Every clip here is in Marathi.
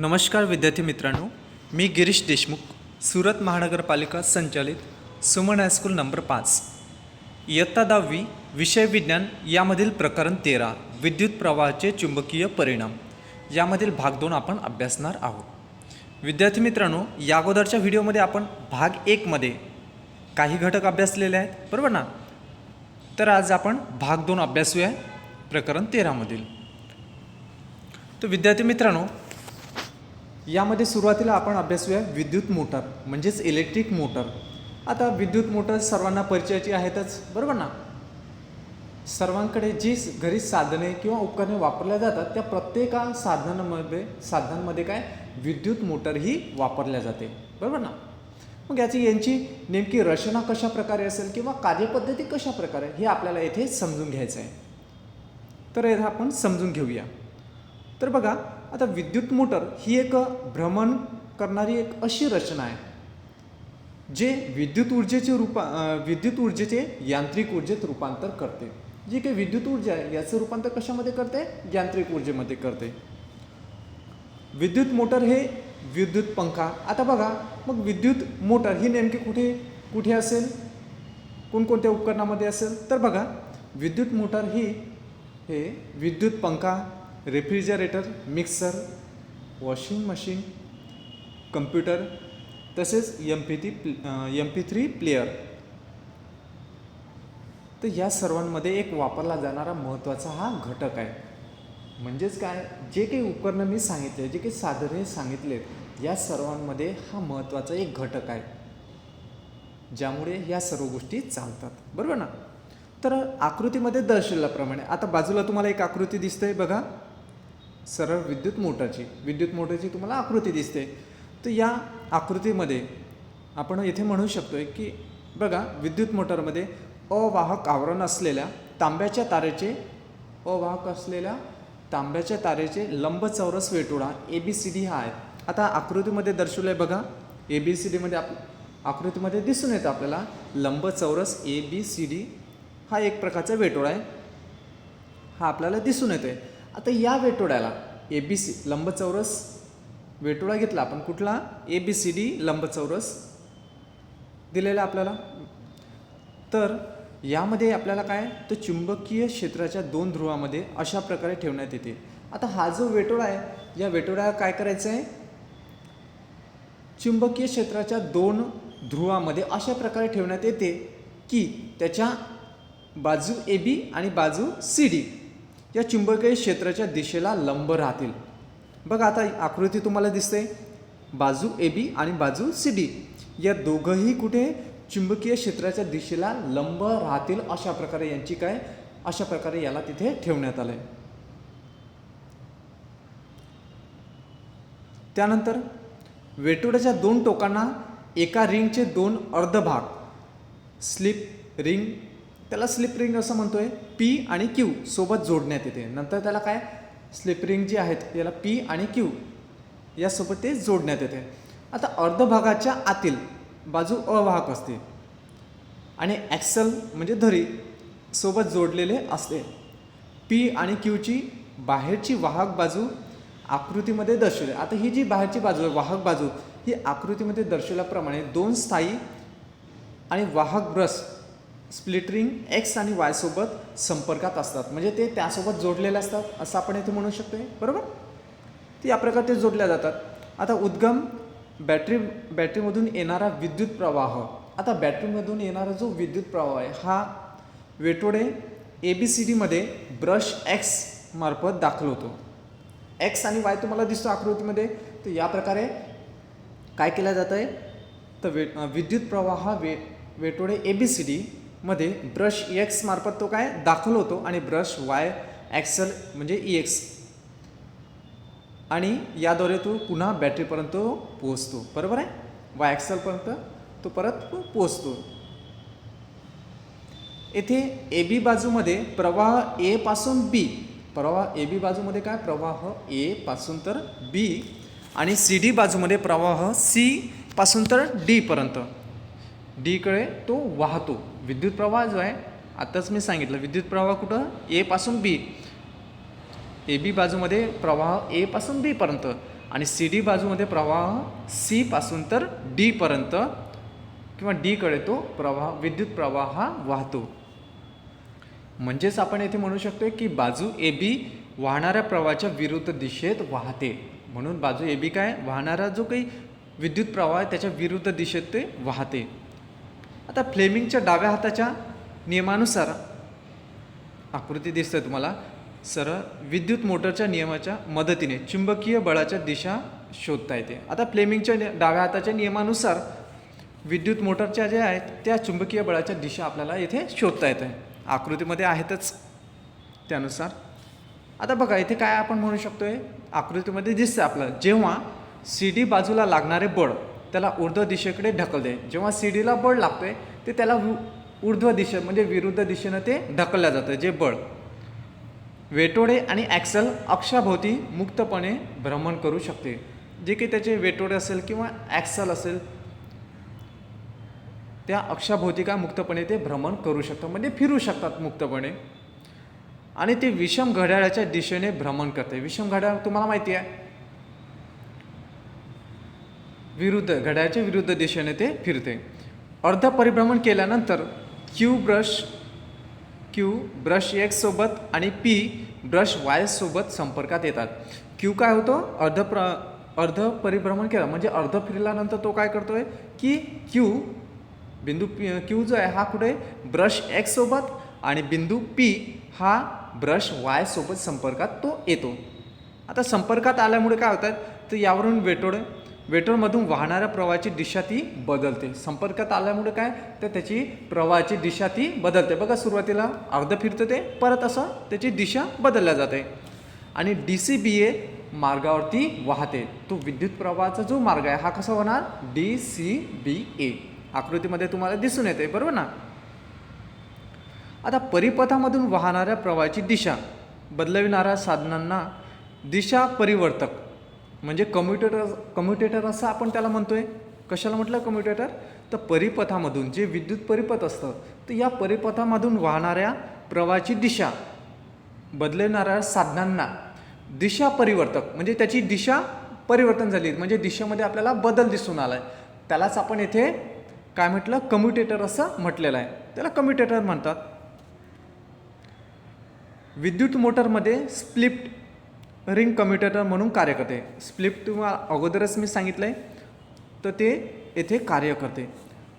नमस्कार विद्यार्थी मित्रांनो मी गिरीश देशमुख सुरत महानगरपालिका संचालित सुमन हायस्कूल नंबर पाच. इयत्ता दहावी विषय विज्ञान यामधील प्रकरण तेरा विद्युत प्रवाहाचे चुंबकीय परिणाम. यामधील भाग दोन आपण अभ्यासणार आहोत. विद्यार्थी मित्रांनो या अगोदरच्या व्हिडिओमध्ये आपण भाग एकमध्ये काही घटक अभ्यासलेले आहेत बरोबर ना? तर आज आपण भाग दोन अभ्यासूया प्रकरण तेरामधील. तर विद्यार्थी मित्रांनो यामध्ये सुरुवातीला आपण अभ्यासूया विद्युत मोटर म्हणजेच इलेक्ट्रिक मोटर आता विद्युत मोटर सर्वांना परिचयाची आहेतच बरोबर ना? सर्वांकडे जी घरी साधने किंवा उपकरणे वापरल्या जातात त्या प्रत्येका साधनांमध्ये साधनांमध्ये काय? विद्युत मोटर ही वापरल्या जाते बरोबर ना? मग याची यांची नेमकी रचना कशा प्रकारे असेल किंवा कार्यपद्धती कशा प्रकारे हे आपल्याला येथे समजून घ्यायचं आहे तर येथे आपण समजून घेऊया. तर बघा आता विद्युत मोटर ही एक भ्रमण करणारी एक अशी रचना आहे जे विद्युत ऊर्जेचे रूपा विद्युत ऊर्जेचे यांत्रिक ऊर्जेत रूपांतर करते. जी काही विद्युत ऊर्जा आहे याचं रूपांतर कशामध्ये करते? यांत्रिक ऊर्जेमध्ये करते. विद्युत मोटर हे विद्युत पंखा. आता बघा मग विद्युत मोटर ही नेमकी कुठे कुठे असेल? कोणकोणत्या उपकरणामध्ये असेल? तर बघा विद्युत मोटर ही हे विद्युत पंखा refrigerator mixer washing machine computer तसेच एम पी ती एम पी थ्री प्लेयर तर या सर्वांमध्ये एक वापरला जाणारा महत्त्वाचा हा घटक आहे. म्हणजेच काय? जे काही उपकरणं मी सांगितले जे काही साधने सांगितलेत या सर्वांमध्ये हा महत्त्वाचा एक घटक आहे. ज्यामुळे या सर्व गोष्टी चालतात. बरोबर ना? तर आकृतीमध्ये दर्शवल्याप्रमाणे आता बाजूला तुम्हाला एक आकृती दिसते बघा. सरळ विद्युत मोटरची विद्युत मोटरची तुम्हाला आकृती दिसते. तर या आकृतीमध्ये आपण येथे म्हणू शकतोय की बघा विद्युत मोटरमध्ये अवाहक आवरण असलेल्या तांब्याच्या तारेचे अवाहक असलेल्या तांब्याच्या तारेचे लंबचौरस वेटोळा ए बी सी डी हा आहे. आता आकृतीमध्ये दर्शवलं आहे बघा ए बी सी डीमध्ये आप आकृतीमध्ये दिसून येतं आपल्याला लंबचौरस ए बी सी डी हा एक प्रकारचा वेटोळा आहे. हा आपल्याला दिसून येतोय. आता या वेटोळ्याला ए बी सी लंबचौरस वेटोळा घेतला आपण कुठला? ए बी सी डी लंबचौरस दिलेला आपल्याला. तर यामध्ये आपल्याला काय? तर चुंबकीय क्षेत्राच्या दोन ध्रुवामध्ये अशा प्रकारे ठेवण्यात येते. आता हा जो वेटोळा आहे या वेटोळ्याला काय करायचं आहे चुंबकीय क्षेत्राच्या दोन ध्रुवामध्ये अशा प्रकारे ठेवण्यात येते की त्याच्या बाजू ए बी आणि बाजू सी डी या चुंबकीय क्षेत्राच्या दिशेला लंब राहतील. बघा आता आकृती तुम्हाला दिसते. बाजू ए बी आणि बाजू सी डी या दोघंही कुठे चुंबकीय क्षेत्राच्या दिशेला लंब राहतील अशा प्रकारे यांची काय? अशा प्रकारे याला तिथे ठेवण्यात आलं आहे त्यानंतर वेटोड्याच्या दोन टोकांना एका रिंगचे दोन अर्ध भाग स्लिप रिंग त्याला स्लिप रिंग असं म्हणतोय. पी आणि क्यू सोबत जोडण्यात येते. नंतर त्याला काय? स्लिप रिंग जी आहेत याला पी आणि क्यू यासोबत ते जोडण्यात येते. आता अर्धभागाच्या आतील बाजू अवाहक असते. आणि ॲक्सल म्हणजे धरी सोबत जोडलेले असते. पी आणि क्यूची बाहेरची वाहक बाजू आकृतीमध्ये दर्शवली. आता ही जी बाहेरची बाजू आहे वाहक बाजू ही आकृतीमध्ये दर्शवल्याप्रमाणे दोन स्थायी आणि वाहक ब्रश स्प्लिटरिंग एक्स आणि वाय सोबत संपर्कात असतात. म्हणजे ते त्यासोबत जोडलेले असतात असं आपण इथे म्हणू शकतो बरोबर? ते या प्रकारे ते जोडल्या जातात. आता उद्गम बॅटरी बॅटरीमधून येणारा विद्युत प्रवाह. आता बॅटरीमधून येणारा जो विद्युत प्रवाह आहे हा वेटोडे ए बी सी डीमध्ये ब्रश एक्स मार्फत दाखल होतो. एक्स आणि वाय तुम्हाला दिसतो आकृतीमध्ये. तर या प्रकारे काय केलं जातं आहे तर वे विद्युत प्रवाह हा वे वेटोडे ए बी सी डी मध्ये ब्रश एक्स मार्फत तो काय दाखल होतो आणि ब्रश वाय ॲक्सल म्हणजे ई एक्स आणि याद्वारे तो पुन्हा बॅटरीपर्यंत पोहोचतो. बरोबर आहे? वाय ॲक्सलपर्यंत तो परत पोहोचतो. येथे ए बी बाजूमध्ये प्रवाह ए पासून बी प्रवाह ए बी बाजूमध्ये काय? प्रवाह ए पासून तर बी आणि सी डी बाजूमध्ये प्रवाह सी पासून तर डीपर्यंत डीकडे तो वाहतो. विद्युत प्रवाह जो आहे आत्ताच मी सांगितलं विद्युत प्रवाह कुठं एपासून बी ए बी बाजूमध्ये प्रवाह एपासून बीपर्यंत आणि सी डी बाजूमध्ये प्रवाह सीपासून तर डीपर्यंत किंवा डीकडे तो प्रवाह विद्युत प्रवाह हा वाहतो. म्हणजेच आपण येथे म्हणू शकतो की बाजू ए बी वाहणाऱ्या प्रवाहाच्या विरुद्ध दिशेत वाहते. म्हणून बाजू ए बी काय? वाहणारा जो काही विद्युत प्रवाह आहे त्याच्या विरुद्ध दिशेत ते वाहते. आता फ्लेमिंगच्या डाव्या हाताच्या नियमानुसार आकृती दिसते तुम्हाला. सरळ विद्युत मोटरच्या नियमाच्या मदतीने चुंबकीय बळाच्या दिशा शोधता येते. आता फ्लेमिंगच्या डाव्या हाताच्या नियमानुसार विद्युत मोटरच्या ज्या आहेत त्या चुंबकीय बळाच्या दिशा आपल्याला येथे शोधता येते आकृतीमध्ये आहेतच त्यानुसार. आता बघा इथे काय आपण म्हणू शकतोय? आकृतीमध्ये दिसतं आपलं. जेव्हा सी डी बाजूला लागणारे बळ त्याला ऊर्ध्व दिशेकडे ढकलते जेव्हा सीडीला बळ बळ आहे ते त्याला ऊर्ध्व दिशे म्हणजे विरुद्ध दिशेनं ते ढकललं जातं जे बळ. वेटोडे आणि ॲक्सल अक्षाभोवती मुक्तपणे भ्रमण करू शकते. जे काही त्याचे वेटोडे असेल किंवा ॲक्सल असेल त्या अक्षाभोवती काय मुक्तपणे ते भ्रमण करू शकतात म्हणजे फिरू शकतात मुक्तपणे. आणि ते विषम घड्याळाच्या दिशेने भ्रमण करते. विषम घड्याळ तुम्हाला माहिती आहे. विरुद्ध घड्याळाच्या विरुद्ध दिशेने ते फिरते. अर्ध परिभ्रमण केल्यानंतर क्यू ब्रश क्यू ब्रश एक्ससोबत आणि पी ब्रश वाय सोबत संपर्कात येतात. क्यू काय होतो? अर्ध प्र अर्ध परिभ्रमण केलं. म्हणजे अर्ध फिरल्यानंतर तो काय करतोय? की क्यू बिंदू पी क्यू जो आहे हा कुठे? ब्रश एक्ससोबत आणि बिंदू पी हा ब्रश वायसोबत संपर्कात तो येतो. आता संपर्कात आल्यामुळे काय होतात? तर यावरून वेटोड वेटरमधून वाहणाऱ्या प्रवाहाची दिशा ती बदलते. संपर्कात आल्यामुळे काय? तर त्याची प्रवाहाची दिशा ती बदलते. बघा सुरुवातीला अर्ध फिरतं ते परत असं त्याची दिशा बदलल्या जाते. आणि डी सी बी ए मार्गावरती वाहते. तो विद्युत प्रवाहाचा जो मार्ग आहे हा कसा होणार? डी सी बी ए आकृतीमध्ये तुम्हाला दिसून येते बरोबर ना? आता परिपथामधून वाहणाऱ्या प्रवाहाची दिशा. बदलविणाऱ्या साधनांना दिशा परिवर्तक म्हणजे कम्युटेटर कम्युटेटर असं आपण त्याला म्हणतोय. कशाला म्हटलं कम्युटेटर तर परिपथामधून जे विद्युत परिपथ असतं तर या परिपथामधून वाहणाऱ्या प्रवाहाची दिशा बदलणाऱ्या साधनांना दिशा परिवर्तक म्हणजे त्याची दिशा परिवर्तन झाली. म्हणजे दिशेमध्ये आपल्याला बदल दिसून आला आहे त्यालाच आपण येथे काय म्हटलं? कम्युटेटर असं म्हटलेलं आहे. त्याला कम्युटेटर म्हणतात. विद्युत मोटरमध्ये स्प्लिप्ट रिंग कम्युटेटर म्हणून कार्य करते. स्प्लिफ्ट तुम्हाला अगोदरच मी सांगितलं आहे तर ते येथे कार्य करते.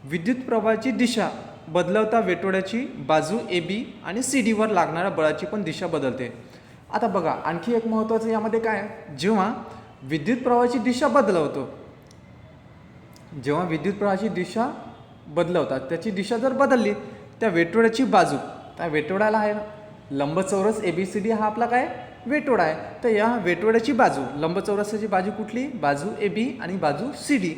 विद्युत प्रवाहाची दिशा बदलवता वेटोड्याची बाजू ए बी आणि सी डीवर लागणाऱ्या बळाची पण दिशा बदलते. आता बघा आणखी एक महत्त्वाचं यामध्ये काय? जेव्हा विद्युत प्रवाहाची दिशा बदलवतो जेव्हा विद्युत प्रवाहाची दिशा बदलवतात त्याची दिशा जर बदलली त्या वेटोड्याची बाजू त्या वेटोड्याला आहे लंबचौरस ए बी सी डी हा आपला काय? वेटोडा आहे. तर या वेटोड्याची बाजू लंबचौरसाची बाजू कुठली? बाजू ए बी आणि बाजू सी डी.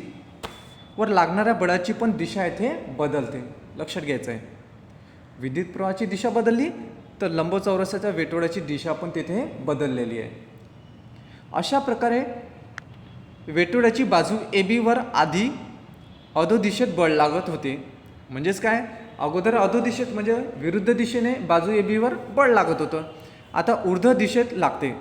वर लागणाऱ्या बळाची पण दिशा येथे बदलते. लक्षात घ्यायचं आहे विद्युत प्रवाहाची दिशा बदलली तर लंबचौरसाच्या वेटोड्याची दिशा पण तिथे बदललेली आहे. अशा प्रकारे वेटोड्याची बाजू ए बीवर आधी अधोदिशेत बळ लागत होते. म्हणजेच काय? अगोदर अधोदिशेत म्हणजे विरुद्ध दिशेने बाजू ए बीवर बळ लागत होतं. आता ऊर्ध्व दिशेत लागते.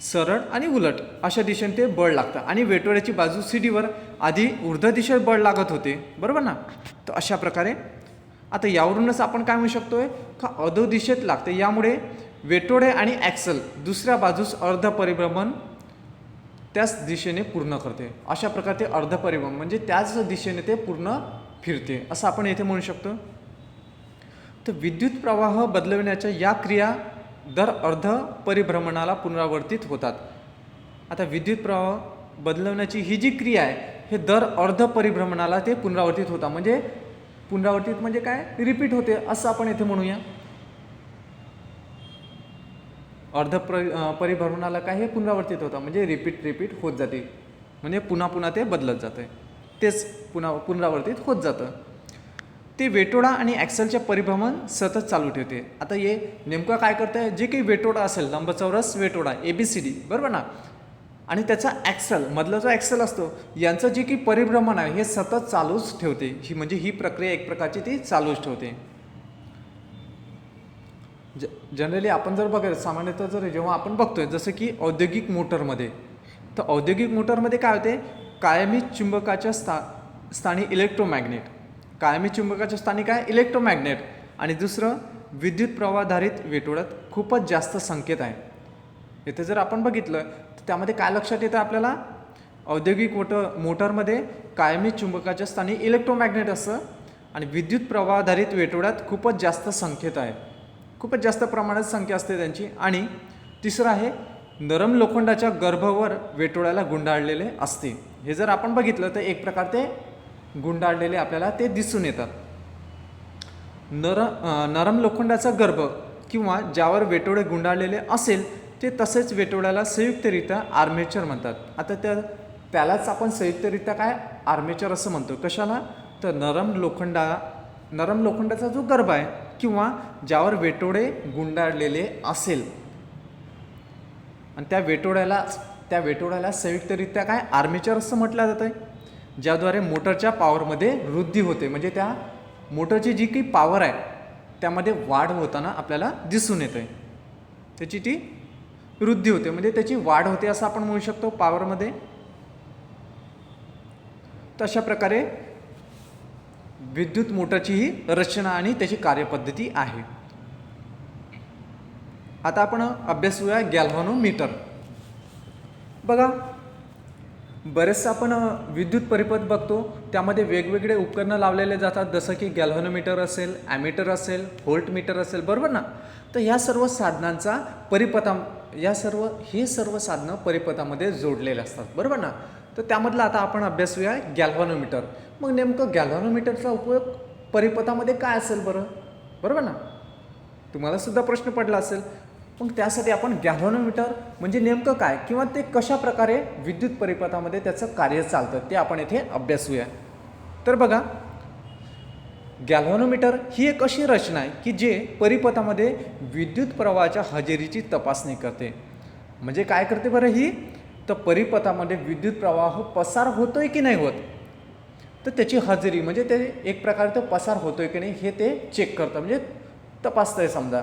सरळ आणि उलट अशा दिशेने ते बळ लागतं. आणि वेटोऱ्याची बाजू सी डीवर आधी ऊर्ध्व दिशेत बळ लागत होते. बरोबर ना? तर अशा प्रकारे आता यावरूनच आपण काय म्हणू शकतोय? का अधो दिशेत लागते. यामुळे वेटोडे आणि ॲक्सल दुसऱ्या बाजूस अर्ध परिभ्रमण त्याच दिशेने पूर्ण करते. अशा प्रकारे ते अर्ध परिभ्रमण म्हणजे त्याच दिशेने ते पूर्ण फिरते. असं आपण येथे म्हणू शकतो. तर विद्युत प्रवाह बदलविण्याच्या या क्रिया दर अर्ध परिभ्रमणाला पुनरावर्तित होतात. आता विद्युत प्रवाह बदलवण्याची ही जी क्रिया आहे हे दर अर्ध परिभ्रमणाला ते पुनरावर्तित होतात. म्हणजे पुनरावर्तित म्हणजे काय? रिपीट होते असं आपण येथे म्हणूया. अर्ध प्र परिभ्रमणाला काय? हे पुनरावर्तित होतं. म्हणजे रिपीट रिपीट होत जाते. म्हणजे पुन्हा पुन्हा ते बदलत जातं तेच पुन्हा पुनरावर्तित होत जातं. ते वेटोडा आणि ॲक्सलच्या परिभ्रमण सतत चालू ठेवते. आता हे नेमकं काय करतं जे काही वेटोडा असेल लंबचौरस वेटोडा ए बी सी डी बरोबर ना? आणि त्याचा ॲक्सल मधला जो ॲक्सल असतो यांचं जे काही परिभ्रमण आहे हे सतत चालूच ठेवते. ही म्हणजे ही प्रक्रिया एक प्रकारची ती चालूच ठेवते. ज जनरली आपण जर बघायला सामान्यतः जर जेव्हा आपण बघतोय जसं की औद्योगिक मोटरमध्ये तर औद्योगिक मोटरमध्ये काय होते? कायमी चुंबकाच्या स्था स्थानी इलेक्ट्रोमॅग्नेट कायमी चुंबकाच्या स्थानी काय इलेक्ट्रोमॅग्नेट. आणि दुसरं विद्युत प्रवाहाधारित वेटोळ्यात खूपच जास्त संकेत आहे. इथे जर आपण बघितलं तर त्यामध्ये काय लक्षात येतं आपल्याला? औद्योगिक मोटर मोटरमध्ये कायमी चुंबकाच्या स्थानी इलेक्ट्रोमॅग्नेट असतं आणि विद्युत प्रवाहाधारित वेटोळ्यात खूपच जास्त संकेत आहे. खूपच जास्त प्रमाणात संख्या असते त्यांची. आणि तिसरं आहे नरम लोखंडाच्या गर्भवर वेटोळ्याला गुंडाळलेले असते. हे जर आपण बघितलं तर एक प्रकार ते गुंडाळलेले आपल्याला ते दिसून येतात. नर नरम लोखंडाचा गर्भ किंवा ज्यावर वेटोळे गुंडाळलेले असेल ते तसेच वेटोळ्याला संयुक्तरित्या आर्मेचर म्हणतात. आता त्या त्यालाच आपण संयुक्तरित्या काय? आर्मेचर असं म्हणतो. कशाला? तर नरम लोखंडा नरम लोखंडाचा जो गर्भ आहे किंवा ज्यावर वेटोळे गुंडाळलेले असेल. आणि त्या वेटोळ्याला त्या वेटोळ्याला संयुक्तरित्या काय? आर्मेचर असं म्हटलं जातं आहे ज्याद्वारे मोटरच्या पॉवरमध्ये वृद्धी होते. म्हणजे त्या मोटरची जी काही पॉवर आहे त्यामध्ये वाढ होताना आपल्याला दिसून येते त्याची ती वृद्धी होते. म्हणजे त्याची वाढ होते असं आपण म्हणू शकतो पॉवरमध्ये तशा प्रकारे विद्युत मोटरची ही रचना आणि त्याची कार्यपद्धती आहे. आता आपण अभ्यासूया गॅल्व्हॅनोमीटर. बघा बरेचसं आपण विद्युत परिपथ बघतो त्यामध्ये वेगवेगळे उपकरणं लावलेले जातात जसं की गॅल्व्हनोमीटर असेल ॲमीटर असेल व्होल्ट मीटर असेल बरोबर ना? तर ह्या सर्व साधनांचा परिपथा या सर्व हे सर्व साधनं परिपथामध्ये जोडलेले असतात बरोबर ना? तर त्यामधला आता आपण अभ्यासूया गॅल्व्हनोमीटर. मग नेमकं गॅल्व्हनोमीटरचा उपयोग परिपथामध्ये काय असेल बरं? बरोबर ना? तुम्हाला सुद्धा प्रश्न पडला असेल. मग त्यासाठी आपण गॅल्व्हॅनोमीटर म्हणजे नेमकं काय किंवा ते कशा प्रकारे विद्युत परिपथामध्ये त्याचं कार्य चालतं ते आपण येथे अभ्यासूया. तर बघा गॅल्व्हॅनोमीटर ही एक अशी रचना आहे की जे परिपथामध्ये विद्युत प्रवाहाच्या हजेरीची तपासणी करते. म्हणजे काय करते बरं ही? तर परिपथामध्ये विद्युत प्रवाह पसार होतोय की नाही होत? तर त्याची हजेरी म्हणजे ते एक प्रकारे तो पसार होतोय की नाही हे ते चेक करतं म्हणजे तपासतंय समजा.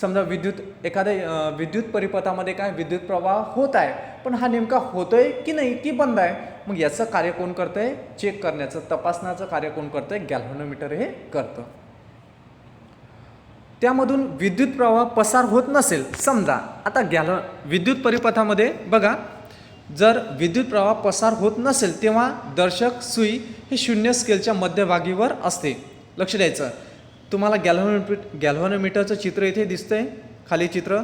समजा विद्युत एखाद्या विद्युत परिपथामध्ये काय विद्युत प्रवाह होत आहे पण हा नेमका होतोय की नाही की बंद आहे? मग याचं कार्य कोण करतं आहे चेक करण्याचं तपासण्याचं कार्य कोण करतं आहे गॅल्व्हनोमीटर हे करतं. त्यामधून विद्युत प्रवाह पसार होत नसेल समजा आता गॅल्व विद्युत परिपथामध्ये बघा जर विद्युत प्रवाह पसार होत नसेल तेव्हा दर्शक सुई हे शून्य स्केलच्या मध्यभागीवर असते. लक्ष द्यायचं. तुम्हाला गॅल्व्हॅनोमीट गॅल्व्हॅनोमीटरचं चित्र इथे दिसतंय खाली चित्र.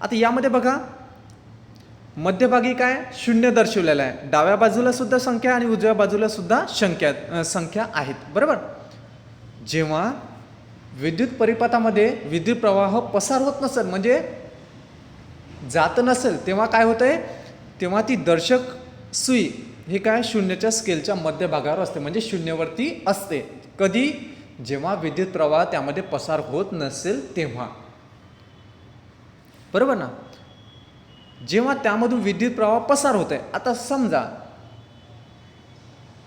आता यामध्ये बघा मध्यभागी काय? शून्य दर्शवलेलं आहे. डाव्या बाजूला सुद्धा संख्या आणि उजव्या बाजूला सुद्धा संख्या संख्या आहेत. बरोबर? जेव्हा विद्युत परिपथामध्ये विद्युत प्रवाह पसार होत नसेल म्हणजे जात नसेल तेव्हा काय होतंय? तेव्हा ती दर्शक सुई ही काय? शून्याच्या स्केलच्या मध्यभागावर असते म्हणजे शून्यवरती असते. कधी? जेव्हा विद्युत प्रवाह त्यामध्ये पसार होत नसेल तेव्हा. बरोबर ना? जेव्हा त्यामधून विद्युत प्रवाह पसार होत आहे आता समजा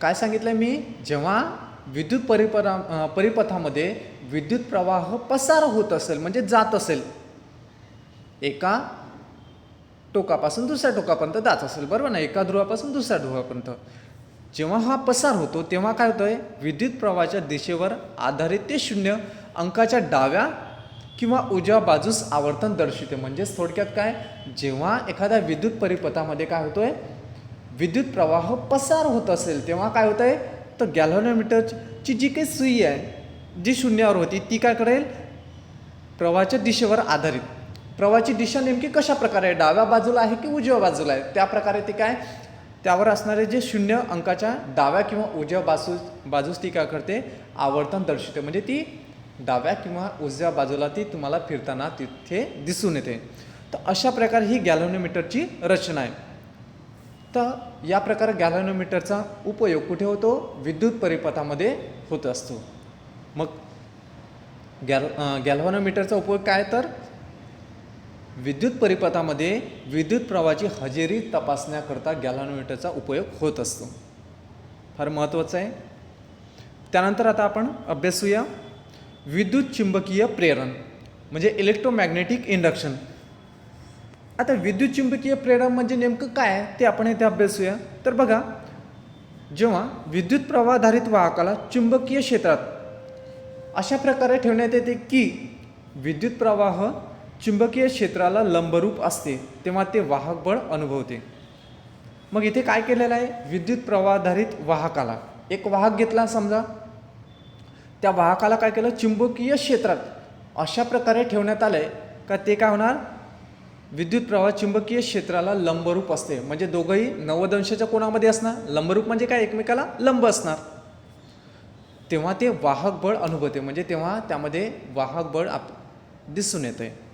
काय सांगितलं मी? जेव्हा विद्युत परिपरा परिपथामध्ये विद्युत प्रवाह पसार होत असेल म्हणजे जात असेल एका टोकापासून दुसऱ्या टोकापर्यंत जात असेल बरोबर ना? एका ध्रुवापासून दुसऱ्या ध्रुवापर्यंत. जेव्हा हा पसार होतो तेव्हा काय होतंय? विद्युत प्रवाहाच्या दिशेवर आधारित ते शून्य अंकाच्या डाव्या किंवा उजव्या बाजूस आवर्तन दर्शवते. म्हणजेच थोडक्यात काय? जेव्हा एखाद्या विद्युत परिपथामध्ये काय होतोय? विद्युत प्रवाह पसार होत असेल तेव्हा काय होतं आहे तर गॅलोनोमीटरची जी काही सुई आहे जी शून्यावर होती ती काय करेल? प्रवाहाच्या दिशेवर आधारित. प्रवाहाची दिशा नेमकी कशा प्रकारे आहे? डाव्या बाजूला आहे की उजव्या बाजूला आहे? त्या प्रकारे ती काय? त्यावर असणारे जे शून्य अंकाच्या डाव्या किंवा उजव्या बाजू बाजूस ती काय करते आवर्तन दर्शवते. म्हणजे ती डाव्या किंवा उजव्या बाजूला ती तुम्हाला फिरताना तिथे दिसून येते. तर अशा प्रकारे ही गॅलोनोमीटरची रचना आहे. तर या प्रकारे गॅलोनोमीटरचा उपयोग कुठे होतो? विद्युत परिपथामध्ये होत असतो. मग गॅल अं, गॅल्व्हॅनोमीटरचा उपयोग काय? तर विद्युत परिपथामध्ये विद्युत प्रवाहाची हजेरी तपासण्याकरता गॅल्व्हॅनोमीटरचा उपयोग होत असतो. फार महत्त्वाचं आहे. त्यानंतर आता आपण अभ्यासूया. विद्युत चुंबकीय प्रेरण म्हणजे इलेक्ट्रोमॅग्नेटिक इंडक्शन आता विद्युत चुंबकीय प्रेरण म्हणजे नेमकं काय आहे ते आपण इथे अभ्यासूया. तर बघा जेव्हा विद्युत प्रवाहाधारित वाहकाला चुंबकीय क्षेत्रात अशा प्रकारे ठेवण्यात येते की विद्युत प्रवाह चुंबकीय क्षेत्राला लंबरूप असते तेव्हा ते वाहक बळ अनुभवते. मग इथे काय केलेलं आहे? विद्युत प्रवाहाधारित वाहकाला. एक वाहक घेतला समजा. त्या वाहकाला काय केलं? चुंबकीय क्षेत्रात अशा प्रकारे ठेवण्यात आलं आहे का ते काय होणार? विद्युत प्रवाह चुंबकीय क्षेत्राला लंबरूप असते. म्हणजे दोघंही नव्वद अंशाच्या कोणामध्ये असणार. लंबरूप म्हणजे काय? एकमेकाला लंब असणार. तेव्हा ते वाहक बळ अनुभवते. म्हणजे तेव्हा त्यामध्ये वाहक बळ आप दिसून येतं आहे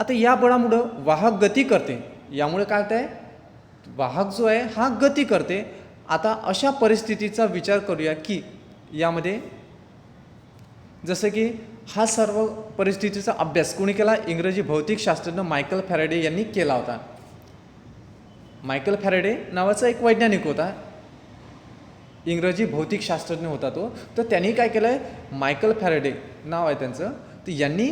आता या बळामुळं वाहक गती करते. यामुळे काय होत आहे वाहक जो आहे हा गती करते. आता अशा परिस्थितीचा विचार करूया की यामध्ये जसं की हा सर्व परिस्थितीचा अभ्यास कोणी केला? इंग्रजी भौतिकशास्त्रज्ञ मायकल फॅरेडे यांनी केला होता. मायकल फॅरेडे नावाचा एक वैज्ञानिक होता. इंग्रजी भौतिकशास्त्रज्ञ होता तो. तर त्यांनी काय केलं आहे मायकल फॅरेडे नाव आहे त्यांचं. तर यांनी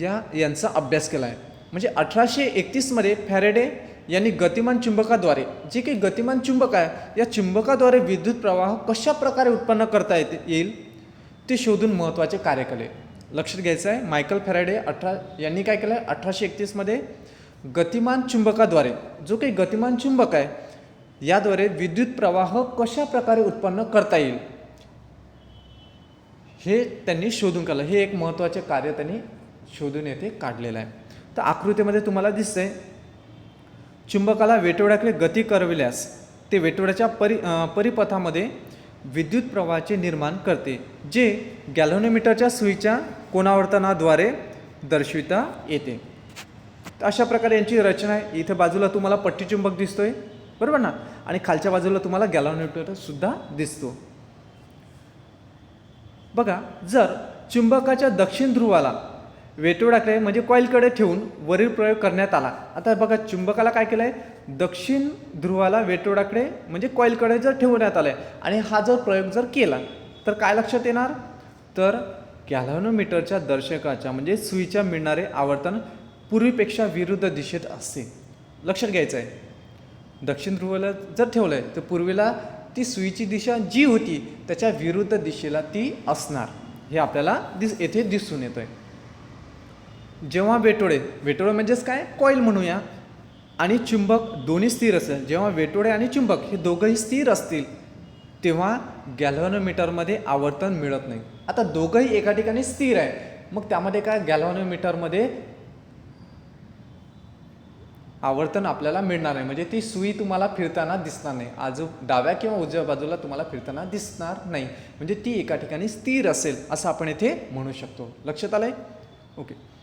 या यांचा अभ्यास केला आहे म्हणजे अठराशे एकतीसमध्ये फॅरेडे यांनी गतिमान चुंबकाद्वारे जे काही गतिमान चुंबक आहे या चुंबकाद्वारे विद्युत प्रवाह कशा प्रकारे उत्पन्न करता येते येईल? ते शोधून महत्त्वाचे कार्य केले लक्षात घ्यायचं आहे मायकल फॅरेडे अठरा यांनी काय केलं आहे अठराशे एकतीसमध्ये गतिमान चुंबकाद्वारे जो काही गतिमान चुंबक आहे याद्वारे विद्युत प्रवाह कशा प्रकारे उत्पन्न करता येईल? हे त्यांनी शोधून काढलं. हे एक महत्त्वाचे कार्य त्यांनी शोधून येथे काढलेलं आहे. तर आकृतीमध्ये तुम्हाला दिसतंय चुंबकाला वेटोड्याकडे गती करविल्यास ते वेटोड्याच्या परि परिपथामध्ये विद्युत प्रवाहाचे निर्माण करते जे गॅलोनोमीटरच्या सुईच्या कोणावर्तनाद्वारे दर्शविता येते. तर अशा प्रकारे यांची रचना आहे. इथे बाजूला तुम्हाला पट्टी चुंबक दिसतोय बरोबर ना? आणि खालच्या बाजूला तुम्हाला गॅलोनोमीटरसुद्धा दिसतो. बघा जर चुंबकाच्या दक्षिण ध्रुवाला वेटोळ्याकडे म्हणजे कॉईलकडे ठेवून वरील प्रयोग करण्यात आला. आता बघा चुंबकाला काय केलं आहे दक्षिण ध्रुवाला वेटोडाकडे म्हणजे कॉईलकडे जर ठेवण्यात आलं आहे आणि हा जर प्रयोग जर केला तर काय लक्षात येणार? तर गॅल्व्हनोमीटरच्या दर्शकाच्या म्हणजे सुईच्या मिळणारे आवर्तन पूर्वीपेक्षा विरुद्ध दिशेत असते. लक्षात घ्यायचं आहे दक्षिण ध्रुवाला जर ठेवलं आहे तर पूर्वेला ती सुईची दिशा जी होती त्याच्या विरुद्ध दिशेला ती असणार. हे आपल्याला दिस येथे दिसून येतं आहे जेव्हा वेटोळे वेटोळे म्हणजेच काय? कॉईल म्हणूया. आणि चुंबक दोन्ही स्थिर असेल. जेव्हा वेटोळे आणि चुंबक हे दोघंही स्थिर असतील तेव्हा गॅल्व्हनोमीटरमध्ये आवर्तन मिळत नाही. आता दोघंही एका ठिकाणी स्थिर आहे. मग त्यामध्ये काय? गॅल्व्हनोमीटरमध्ये आवर्तन आपल्याला मिळणार नाही. म्हणजे ती सुई तुम्हाला फिरताना दिसणार नाही. आजू डाव्या किंवा उजव्या बाजूला तुम्हाला फिरताना दिसणार नाही. म्हणजे ती एका ठिकाणी स्थिर असेल असं आपण इथे म्हणू शकतो. लक्षात आलं आहे ओके.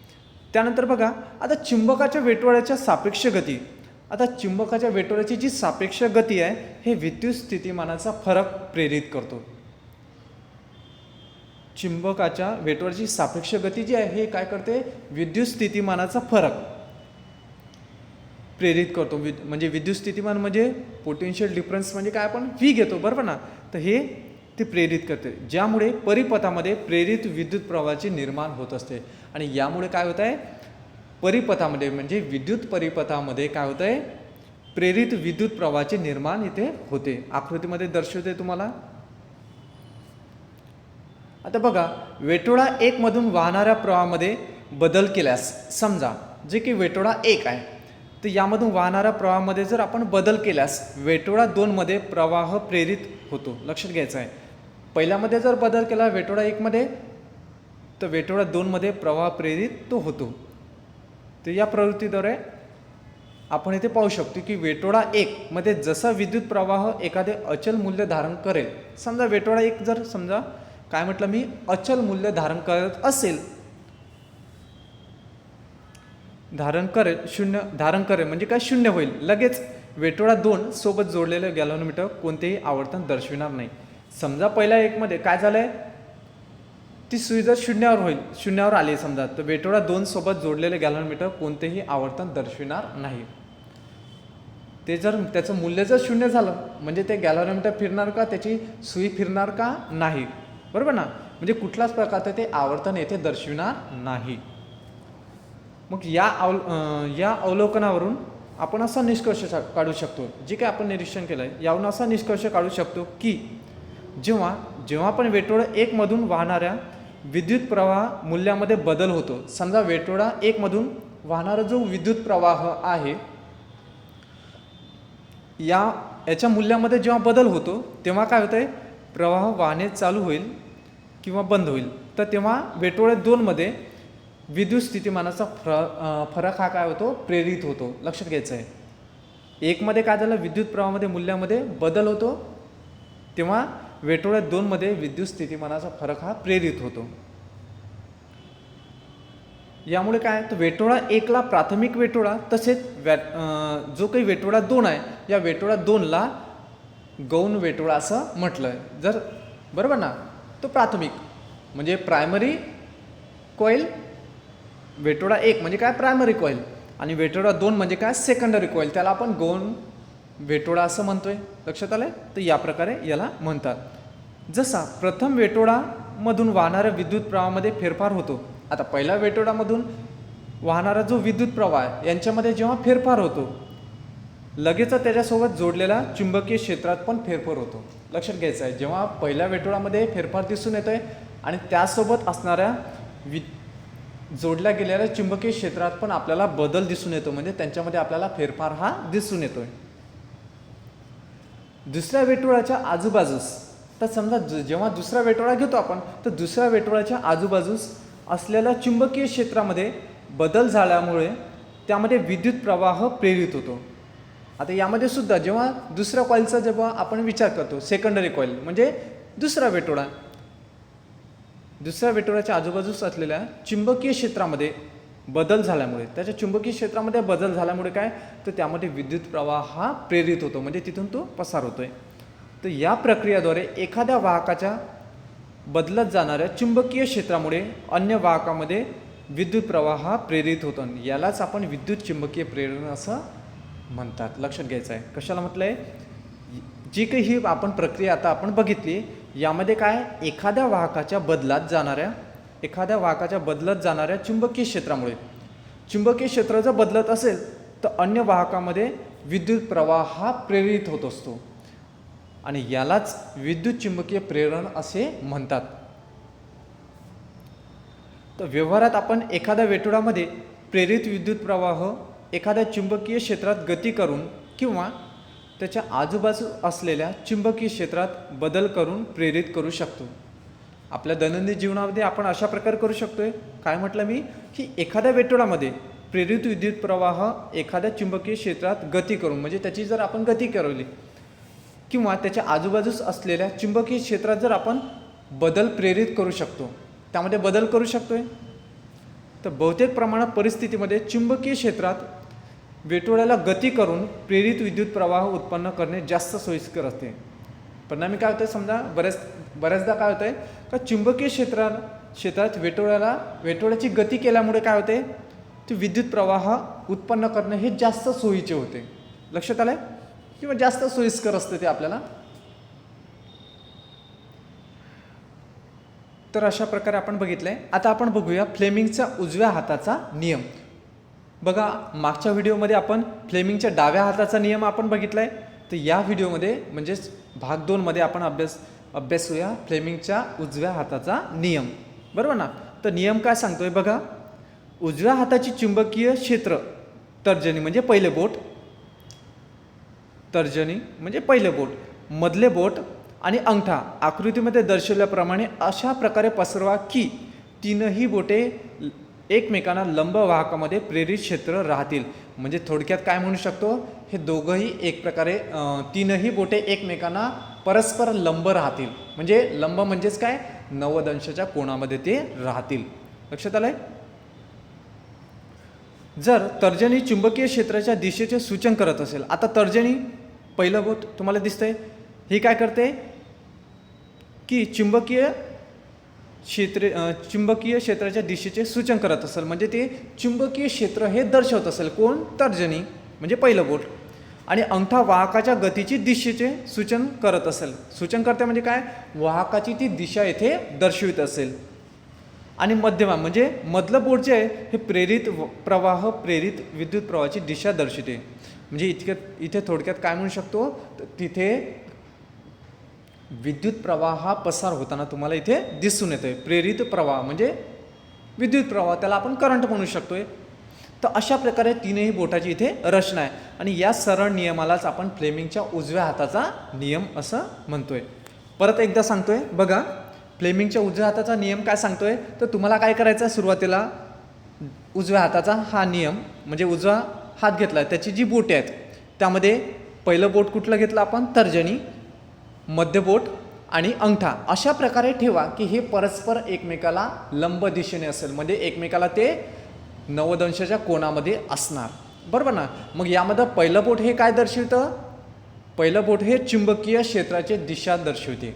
त्यानंतर बघा आता चुंबकाच्या वेटवळ्याच्या सापेक्ष गती. आता चुंबकाच्या वेटोळ्याची जी सापेक्ष गती आहे हे विद्युत स्थितिमानाचा फरक प्रेरित करतो. चुंबकाच्या वेटोळ्याची सापेक्ष गती जी आहे हे काय करते? विद्युत स्थितिमानाचा फरक प्रेरित करतो. वि म्हणजे विद्युत स्थितिमान म्हणजे पोटेन्शियल डिफरन्स म्हणजे काय आपण व्ही घेतो बरोबर ना? तर हे ते प्रेरित करते. ज्यामुळे परिपथामध्ये प्रेरित विद्युत प्रवाहाचे निर्माण होत असते. आणि यामुळे काय होत आहे? परिपथामध्ये म्हणजे विद्युत परिपथामध्ये काय होतं आहे? प्रेरित विद्युत प्रवाहाचे निर्माण इथे होते. आकृतीमध्ये दर्शवते तुम्हाला. आता बघा वेटोळा एकमधून वाहणाऱ्या प्रवाहामध्ये बदल केल्यास समजा जे की वेटोळा एक आहे तर यामधून वाहणाऱ्या प्रवाहामध्ये जर आपण बदल केल्यास वेटोळा दोनमध्ये प्रवाह प्रेरित होतो. लक्षात घ्यायचं आहे. पहिल्यामध्ये जर बदल केला वेटोळा एकमध्ये तर वेटोळा दोनमध्ये प्रवाह प्रेरित तो होतो. तर या प्रवृत्तीद्वारे आपण इथे पाहू शकतो की वेटोळा एकमध्ये जसा विद्युत प्रवाह एखादे अचल मूल्य धारण करेल समजा वेटोळा एक जर समजा काय म्हटलं मी अचल मूल्य धारण करत असेल धारण करेल शून्य धारण करेल म्हणजे काय शून्य होईल. लगेच वेटोळा दोन सोबत जोडलेलं गॅलोमीटर कोणतेही आवर्तन दर्शविणार नाही. समजा पहिल्या एकमध्ये काय झालंय? ती सुई जर शून्यावर होईल शून्यावर आली समजा. तर वेटोडा दोन सोबत जोडलेले गॅल्व्हनोमीटर कोणतेही आवर्तन दर्शविणार नाही. ते जर त्याचं मूल्य जर शून्य झालं म्हणजे ते गॅलोमीटर फिरणार का त्याची सुई फिरणार का नाही? बरोबर ना? म्हणजे कुठलाच प्रकारचं ते आवर्तन येथे दर्शविणार नाही. मग या अव या अवलोकनावरून आपण असा निष्कर्ष सा- काढू शकतो. जे काय आपण निरीक्षण केलं आहे यावरून असा निष्कर्ष काढू शकतो की जेव्हा जेव्हा पण वेटोळा एकमधून वाहणाऱ्या विद्युत प्रवाह मूल्यामध्ये बदल होतो समजा वेटोळा एकमधून वाहणारा जो विद्युत प्रवाह आहे या याच्या मूल्यामध्ये जेव्हा बदल होतो तेव्हा काय होतं आहे प्रवाह वाहने चालू होईल किंवा बंद होईल. तर तेव्हा वेटोळे दोनमध्ये विद्युत स्थितिमानाचा फर फरक हा काय होतो? प्रेरित होतो. लक्षात घ्यायचं आहे एकमध्ये काय झालं? विद्युत प्रवाहामध्ये मूल्यामध्ये बदल होतो. तेव्हा वेटोळ्यात दोनमध्ये विद्युत स्थितिमानाचा फरक हा प्रेरित होतो. यामुळे काय? तर वेटोळा एकला प्राथमिक वेटोळा तसेच व्या जो काही वेटोळा दोन आहे या वेटोळा दोनला गौण वेटोळा असं म्हटलं आहे जर बरोबर ना? तो प्राथमिक. म्हणजे प्रायमरी कॉईल वेटोळा एक. म्हणजे काय? प्रायमरी कॉईल आणि वेटोळा दोन म्हणजे काय? सेकंडरी कॉईल त्याला आपण गौण वेटोळा असं म्हणतोय. लक्षात आलंय? तर या प्रकारे याला म्हणतात. जसा प्रथम वेटोळामधून वाहणाऱ्या विद्युत प्रवाहामध्ये फेरफार होतो. आता पहिल्या वेटोळामधून वाहणारा जो विद्युत प्रवाह आहे यांच्यामध्ये जेव्हा फेरफार होतो लगेच त्याच्यासोबत जोडलेला चुंबकीय क्षेत्रात पण फेरफार होतो. लक्षात घ्यायचं आहे जेव्हा पहिल्या वेटोळामध्ये फेरफार दिसून येतोय आणि त्यासोबत असणाऱ्या वि जोडल्या गेलेल्या चुंबकीय क्षेत्रात पण आपल्याला बदल दिसून येतो. म्हणजे त्यांच्यामध्ये आपल्याला फेरफार हा दिसून येतोय. दुसऱ्या वेटोळाच्या आजूबाजूस. तर समजा ज- जेव्हा दुसरा वेटोळा घेतो आपण तर दुसऱ्या वेटोळाच्या आजूबाजूस असलेल्या चुंबकीय क्षेत्रामध्ये बदल झाल्यामुळे त्यामध्ये विद्युत प्रवाह प्रेरित होतो. आता यामध्ये सुद्धा जेव्हा दुसऱ्या कॉईलचा जेव्हा आपण विचार करतो सेकंडरी कॉईल म्हणजे दुसरा वेटोळा दुसऱ्या वेटोळ्याच्या आजूबाजूस असलेल्या चुंबकीय क्षेत्रामध्ये बदल झाल्यामुळे त्याच्या चुंबकीय क्षेत्रामध्ये बदल झाल्यामुळे काय? तर त्यामध्ये विद्युत प्रवाह हा प्रेरित होतो म्हणजे तिथून तो पसार होतोय. तर या प्रक्रियाद्वारे एखाद्या वाहकाच्या बदलत जाणाऱ्या चुंबकीय क्षेत्रामुळे अन्य वाहकामध्ये विद्युत प्रवाह हा प्रेरित होतो. यालाच आपण विद्युत चुंबकीय प्रेरण असं म्हणतात. लक्षात घ्यायचं आहे कशाला म्हटलं आहे जी काही ही आपण प्रक्रिया आता आपण बघितली यामध्ये काय? एखाद्या वाहकाच्या बदलात जाणाऱ्या एखाद्या वाहकाच्या बदलत जाणाऱ्या चुंबकीय क्षेत्रामुळे. चुंबकीय क्षेत्र जर बदलत असेल तर अन्य वाहकामध्ये विद्युत प्रवाह हा प्रेरित होत असतो. आणि यालाच विद्युत चुंबकीय प्रेरण असे म्हणतात. तर व्यवहारात आपण एखाद्या वेटोळामध्ये प्रेरित विद्युत प्रवाह एखाद्या चुंबकीय क्षेत्रात गती करून किंवा त्याच्या आजूबाजू असलेल्या चुंबकीय क्षेत्रात बदल करून प्रेरित करू शकतो. आपल्या दैनंदिन जीवनामध्ये आपण अशा प्रकारे करू शकतोय. काय म्हटलं मी? की एखाद्या वेटोळामध्ये प्रेरित विद्युत प्रवाह एखाद्या चुंबकीय क्षेत्रात गती करून म्हणजे त्याची जर आपण गती करवली किंवा त्याच्या आजूबाजूस असलेल्या चुंबकीय क्षेत्रात जर आपण बदल प्रेरित करू शकतो त्यामध्ये बदल करू शकतोय? तर बहुतेक प्रमाणात परिस्थितीमध्ये चुंबकीय क्षेत्रात वेटोळ्याला गती करून प्रेरित विद्युत प्रवाह उत्पन्न करणे जास्त सोयीस्कर असते. परिणामी काय होतं समजा बऱ्याच बऱ्याचदा काय होतंय का चुंबकीय क्षेत्रात क्षेत्रात वेटोळ्याला वेटोळ्याची गती केल्यामुळे काय होते ते विद्युत प्रवाह उत्पन्न करणं हे जास्त सोयीचे होते. लक्षात आलंय? किंवा जास्त सोयीस्कर असते ते आपल्याला? तर अशा प्रकारे आपण बघितलंय. आता आपण बघूया फ्लेमिंगचा उजव्या हाताचा नियम. बघा मागच्या व्हिडिओमध्ये आपण फ्लेमिंगच्या डाव्या हाताचा नियम आपण बघितलाय. तर या व्हिडिओमध्ये म्हणजेच भाग दोनमध्ये आपण अभ्यास अभ्यासूया फ्लेमिंगच्या उजव्या हाताचा नियम. बरोबर ना? तर नियम काय सांगतोय बघा? उजव्या हाताची चुंबकीय क्षेत्र तर्जनी म्हणजे पहिले बोट तर्जनी म्हणजे पहिले बोट मधले बोट आणि अंगठा. आकृतीमध्ये दर्शवल्याप्रमाणे अशा प्रकारे पसरवा की तीनही बोटे एकमेकांना लंब वाहकामध्ये प्रेरित क्षेत्र राहतील. म्हणजे थोडक्यात काय म्हणू शकतो? हे दोघंही एक प्रकारे तीनही बोटे एकमेकांना परस्पर लंब राहतील. म्हणजे लंब म्हणजेच काय? नव्वद अंशाच्या कोणामध्ये ते राहतील. लक्षात आलंय? जर तर्जनी चुंबकीय क्षेत्राच्या दिशेचे सूचन करत असेल आता तर्जनी पहिलं बोट तुम्हाला दिसतंय. ही काय करते? की चुंबकीय क्षेत्र चुंबकीय क्षेत्राच्या दिशेचे सूचन करत असेल. म्हणजे ते चुंबकीय क्षेत्र हे दर्शवत असेल. कोण? तर्जनी. म्हणजे पहिलं बोट. आणि अंगठा वाहकाच्या गतीची दिशेचे सूचन करत असेल. सूचन करते म्हणजे काय? वाहकाची ती दिशा येथे दर्शवित असेल. आणि मध्यमा म्हणजे मधलं बोट जे आहे हे प्रेरित व- प्रवाह प्रेरित विद्युत प्रवाहाची दिशा दर्शवते. म्हणजे इतक्यात इथे थोडक्यात काय म्हणू शकतो? तर तिथे विद्युत प्रवाह हा पसार होताना तुम्हाला इथे दिसून येतोय. प्रेरित प्रवाह म्हणजे विद्युत प्रवाह त्याला आपण करंट म्हणू शकतोय. तर अशा प्रकारे तीनही बोटाची इथे रचना आहे. आणि या सरळ नियमालाच आपण फ्लेमिंगच्या उजव्या हाताचा नियम असं म्हणतोय. परत एकदा सांगतोय बघा फ्लेमिंगच्या उजव्या हाताचा नियम काय सांगतोय? तर तुम्हाला काय करायचं आहे सुरुवातीला? उजव्या हाताचा हा नियम म्हणजे उजवा हात घेतला त्याची जी बोटे आहेत त्यामध्ये पहिलं बोट कुठलं घेतलं आपण? तर्जनी मध्यबोट आणि अंगठा. अशा प्रकारे ठेवा की हे परस्पर एकमेकाला लंब दिशेने असेल. म्हणजे एकमेकाला ते नवदंशाच्या कोणामध्ये असणार? बरोबर ना? मग यामध्ये पहिलं बोट हे काय दर्शवतं? पहिलं बोट हे चुंबकीय क्षेत्राचे दिशा दर्शवते.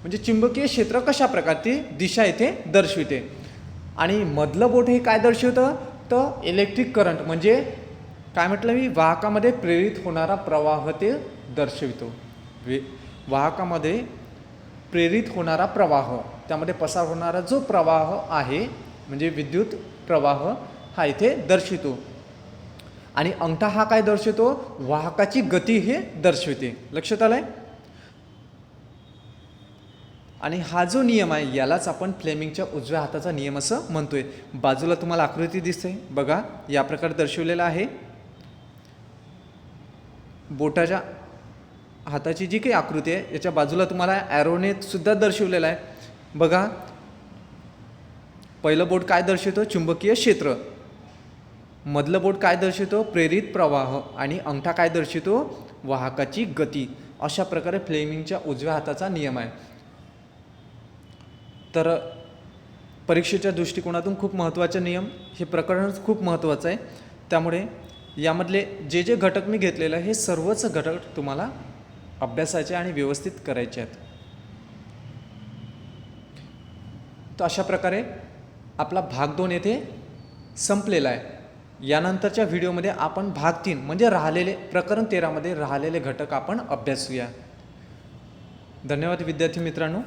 म्हणजे चुंबकीय क्षेत्र कशा प्रकारची? दिशा इथे दर्शविते. आणि मधलं बोट हे काय दर्शवतं? तर इलेक्ट्रिक करंट म्हणजे काय म्हटलं मी? वाहकामध्ये प्रेरित होणारा प्रवाह ते दर्शवितो. वे वाहकामध्ये प्रेरित होणारा प्रवाह त्यामध्ये पसार होणारा जो प्रवाह आहे म्हणजे विद्युत प्रवाह हा इथे दर्शवितो आणि अंगठा हा काय दर्शवितो वाहकाची गती हे दर्शवते. लक्षात आलंय? आणि हा जो नियम आहे यालाच आपण फ्लेमिंगच्या उजव्या हाताचा नियम असं म्हणतोय. बाजूला तुम्हाला आकृती दिसते. बघा या प्रकारे दर्शवलेला आहे. बोटाच्या हाताची जी काही आकृती आहे याच्या बाजूला तुम्हाला ॲरोने सुद्धा दर्शवलेला आहे. बघा पहिलं बोट काय दर्शवतो? चुंबकीय क्षेत्र. मधलं बोट काय दर्शवतो? प्रेरित प्रवाह आणि अंगठा काय दर्शवतो? वाहकाची गती. अशा प्रकारे फ्लेमिंगच्या उजव्या हाताचा नियम आहे. तर परीक्षेच्या दृष्टिकोनातून खूप महत्त्वाचे नियम. हे प्रकरणच खूप महत्त्वाचं आहे. त्यामुळे यामधले जे जे घटक मी घेतलेलं आहे हे सर्वच घटक तुम्हाला अभ्यासाचे आणि व्यवस्थित करायचे आहेत. तर अशा प्रकारे आपला भाग दोन येथे संपलेला आहे. यानंतरच्या व्हिडिओमध्ये आपण भाग तीन म्हणजे राहिलेले प्रकरण तेरामध्ये राहिलेले घटक आपण अभ्यासूया. धन्यवाद विद्यार्थी मित्रांनो.